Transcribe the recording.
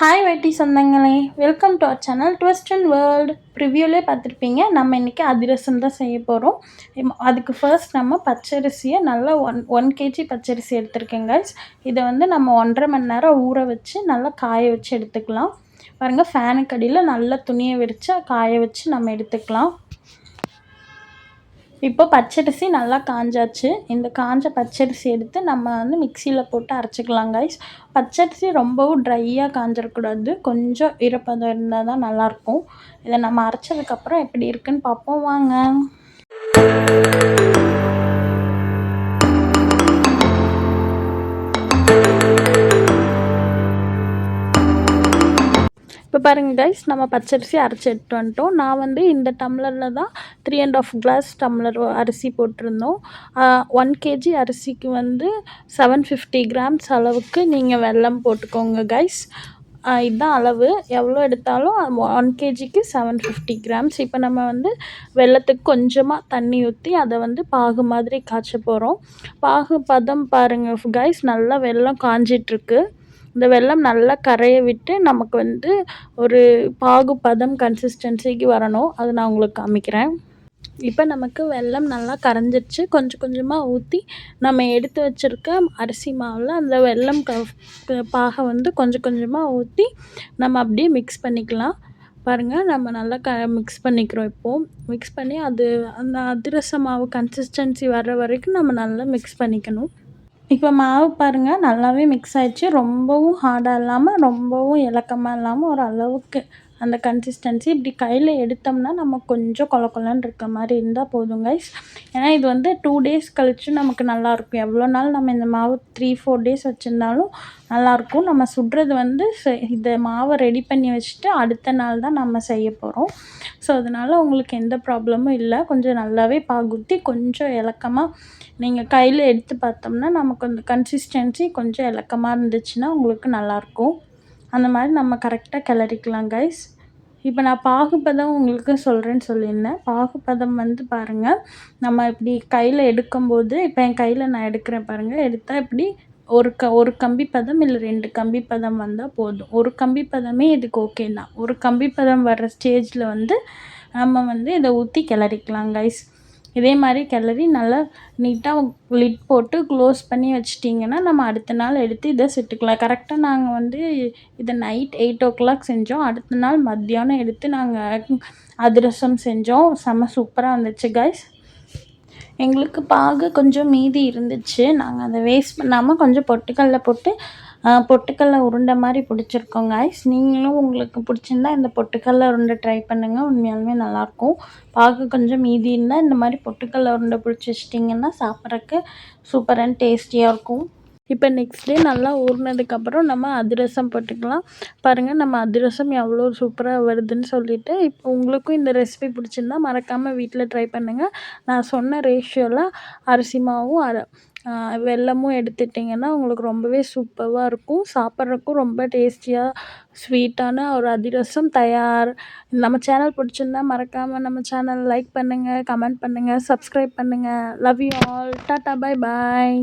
Hi வெட்டி சொந்தங்களே. Welcome to our channel twist and world ப்ரிவியூலே பார்த்துருப்பீங்க. நம்ம இன்றைக்கி அதிரசம் தான் செய்ய போகிறோம் அதுக்கு ஃபர்ஸ்ட் நம்ம பச்சரிசியை நல்லா ஒன் ஒன் கேஜி பச்சரிசி எடுத்துருக்கேங்க இதை வந்து நம்ம ஒன்றரை மணி நேரம் ஊற வச்சு நல்லா காய வச்சு எடுத்துக்கலாம். பாருங்கள் ஃபேனுக்கு அடியில் நல்லா துணியை விரித்து காய வச்சு நம்ம எடுத்துக்கலாம். இப்போ பச்சரிசி நல்லா காஞ்சாச்சு. இந்த காஞ்ச பச்சரிசி எடுத்து நம்ம வந்து மிக்சியில் போட்டு அரைச்சிக்கலாம் கைஸ் பச்சரிசி ரொம்பவும் ட்ரையாக காஞ்சிடக்கூடாது கொஞ்சம் ஈரப்பதம் இருந்தால் தான் நல்லாயிருக்கும். இதை நம்ம அரைச்சதுக்கப்புறம் எப்படி இருக்குன்னு பார்ப்போம். வாங்க. பாருங்க பாருங்கள் கைஸ் நம்ம பச்சரிசி அரைச்சி எடுத்து வந்துட்டோம். நான் வந்து இந்த டம்ளரில் தான் three and half glass tumbler அரிசி போட்டிருந்தோம். ஒன் கேஜி அரிசிக்கு வந்து செவன் ஃபிஃப்டி கிராம்ஸ் அளவுக்கு நீங்கள் வெல்லம் போட்டுக்கோங்க கைஸ் இதுதான் அளவு. எவ்வளோ எடுத்தாலும் ஒன் கேஜிக்கு செவன் ஃபிஃப்டி கிராம்ஸ் இப்போ நம்ம வந்து வெள்ளத்துக்கு கொஞ்சமாக தண்ணி ஊற்றி அதை வந்து பாகு மாதிரி காய்ச்ச போகிறோம் பாகு பதம் பாருங்கள் கைஸ் நல்லா வெள்ளம் காஞ்சிட்ருக்கு இந்த வெல்லம் நல்லா கரைய விட்டு நமக்கு வந்து ஒரு பாகு பதம் கன்சிஸ்டன்சிக்கு வரணும். அது நான் உங்களுக்கு காமிக்கிறேன். இப்போ நமக்கு வெல்லம் நல்லா கரைஞ்சிருச்சு. கொஞ்சம் கொஞ்சமாக ஊற்றி நம்ம எடுத்து வச்சுருக்க அரிசி மாவில் அந்த வெல்லம் க பாகை வந்து கொஞ்சம் கொஞ்சமாக ஊற்றி நம்ம அப்படியே மிக்ஸ் பண்ணிக்கலாம். பாருங்கள் நம்ம நல்லா க மிக்ஸ் பண்ணிக்கிறோம் இப்போது மிக்ஸ் பண்ணி அது அந்த அதிரச மாவு கன்சிஸ்டன்சி வர்ற வரைக்கும் நம்ம நல்லா மிக்ஸ் பண்ணிக்கணும். இப்போ மாவு பாருங்கள் நல்லாவே மிக்ஸ் ஆகிடுச்சி ரொம்பவும் ஹார்டாக இல்லாமல் ரொம்பவும் இலக்கமாக இல்லாமல் ஒரு அளவுக்கு. அந்த கன்சிஸ்டன்சி இப்படி கையில் எடுத்தோம்னா நம்ம கொஞ்சம் கொல கொலன்னு இருக்க மாதிரி இருந்தால் போதும் கைஸ் ஏன்னா இது வந்து டூ டேஸ் கழித்து நமக்கு நல்லாயிருக்கும் எவ்வளோ நாள் நம்ம இந்த மாவு த்ரீ ஃபோர் டேஸ் வச்சுருந்தாலும் நல்லாயிருக்கும் நம்ம சுடுறது வந்து இந்த மாவை ரெடி பண்ணி வச்சுட்டு அடுத்த நாள் தான் நம்ம செய்ய போகிறோம் ஸோ அதனால் உங்களுக்கு எந்த ப்ராப்ளமும் இல்லை. கொஞ்சம் நல்லாவே பாகுத்தி கொஞ்சம் இலக்கமாக நீங்கள் கையில் எடுத்து பார்த்தோம்னா நமக்கு அந்த கன்சிஸ்டன்சி கொஞ்சம் இலக்கமாக இருந்துச்சுன்னா உங்களுக்கு நல்லாயிருக்கும் அந்த மாதிரி நம்ம கரெக்டாக கிளறிக்கலாம் கைஸ் இப்போ நான் பாகுபதம் உங்களுக்கு சொல்கிறேன்னு சொல்லியிருந்தேன். பாகுபதம் வந்து பாருங்கள் நம்ம இப்படி கையில் எடுக்கும்போது இப்போ என் கையில் நான் எடுக்கிறேன் பாருங்கள் எடுத்தால் இப்படி ஒரு க ஒரு கம்பி பதம் இல்லை ரெண்டு கம்பி பதம் வந்தால் போதும். ஒரு கம்பி பதமே இதுக்கு ஓகே தான். ஒரு கம்பி பதம் வர்ற ஸ்டேஜில் வந்து நம்ம வந்து இதை ஊற்றி கிளறிக்கலாம் கைஸ் இதே மாதிரி கிளறி நல்லா நீட்டாக லிட் போட்டு க்ளோஸ் பண்ணி வச்சிட்டிங்கன்னா நம்ம அடுத்த நாள் எடுத்து இதை சுட்டுக்கலாம் கரெக்டாக நாங்கள் வந்து இதை நைட் எயிட் ஓ கிளாக் செஞ்சோம். அடுத்த நாள் மத்தியானம் எடுத்து நாங்கள் அதிரசம் செஞ்சோம். செம்ம சூப்பராக வந்துச்சு கைஸ் எங்களுக்கு பாகு கொஞ்சம் மீதி இருந்துச்சு. நாங்கள் அதை வேஸ்ட் பண்ணாமல் கொஞ்சம் பொட்டுக்கல்ல போட்டு பொட்டுக்கல்ல உருண்டை மாதிரி பிடிச்சிருக்கோங்க ஐஸ் நீங்களும் உங்களுக்கு பிடிச்சிருந்தா இந்த பொட்டுக்கல்ல உருண்டை ட்ரை பண்ணுங்கள் உண்மையாலுமே நல்லாயிருக்கும். பார்க்க கொஞ்சம் மீதி இருந்தால் இந்த மாதிரி பொட்டுக்கல்ல உருண்டை பிடிச்சி வச்சிட்டிங்கன்னா சாப்பிட்றக்கு சூப்பர் அண்ட் டேஸ்டியாக இருக்கும். இப்போ நெக்ஸ்ட் டே நல்லா ஊறினதுக்கப்புறம் நம்ம அதிரசம் போட்டுக்கலாம். பாருங்கள் நம்ம அதிரசம் எவ்வளோ சூப்பராக வருதுன்னு சொல்லிவிட்டு இப்போ உங்களுக்கும் இந்த ரெசிபி பிடிச்சிருந்தா மறக்காமல் வீட்டில் ட்ரை பண்ணுங்கள் நான் சொன்ன ரேஷியோவில் அரிசி மாவும் அரை வெல்லமும் எடுத்துட்டிங்கன்னா உங்களுக்கு ரொம்பவே சூப்பராக இருக்கும். சாப்பிட்றக்கும் ரொம்ப டேஸ்டியாக ஸ்வீட்டான ஒரு அதிரசம் தயார். நம்ம சேனல் பிடிச்சிருந்தா மறக்காமல் நம்ம சேனல் லைக் பண்ணுங்கள் கமெண்ட் பண்ணுங்கள் சப்ஸ்கிரைப் பண்ணுங்கள் love you all tata bye bye.